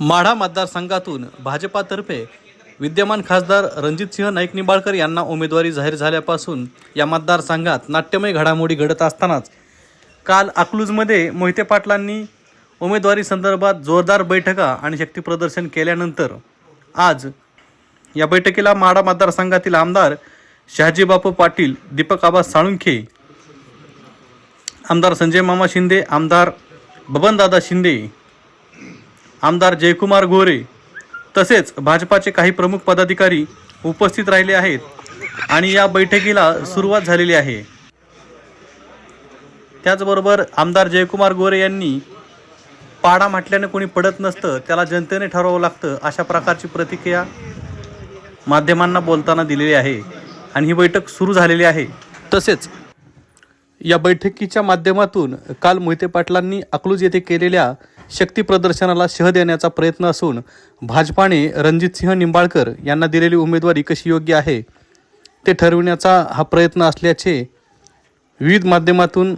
माढा मतदारसंघातून भाजपातर्फे विद्यमान खासदार रणजितसिंह नाईक निंबाळकर यांना उमेदवारी जाहीर झाल्यापासून या मतदारसंघात नाट्यमय घडामोडी घडत असतानाच काल अकलूजमध्ये मोहिते पाटलांनी उमेदवारी संदर्भात जोरदार बैठका आणि शक्तीप्रदर्शन केल्यानंतर आज या बैठकीला माढा मतदारसंघातील आमदार शहाजीबापू पाटील दीपक आबा साळुंखे आमदार संजय मामा शिंदे आमदार बबनदादा शिंदे आमदार जयकुमार गोरे तसेच भाजपाचे काही प्रमुख पदाधिकारी उपस्थित राहिले आहेत आणि या बैठकीला सुरुवात झालेली आहे. त्याचबरोबर आमदार जयकुमार गोरे यांनी पाडा म्हटल्याने कोणी पडत नसतं त्याला जनतेने ठरवावं लागतं अशा प्रकारची प्रतिक्रिया माध्यमांना बोलताना दिलेली आहे. आणि ही बैठक सुरू झालेली आहे. तसेच या बैठकीच्या माध्यमातून काल मोहिते पाटलांनी अकलूज येथे केलेल्या शक्ती प्रदर्शनाला शह देण्याचा प्रयत्न असून भाजपाने रणजितसिंह निंबाळकर यांना दिलेली उमेदवारी कशी योग्य आहे ते ठरविण्याचा हा प्रयत्न असल्याचे विविध माध्यमातून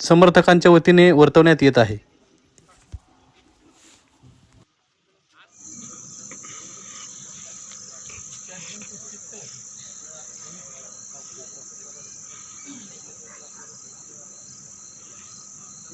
समर्थकांच्या वतीने वर्तवण्यात येत आहे.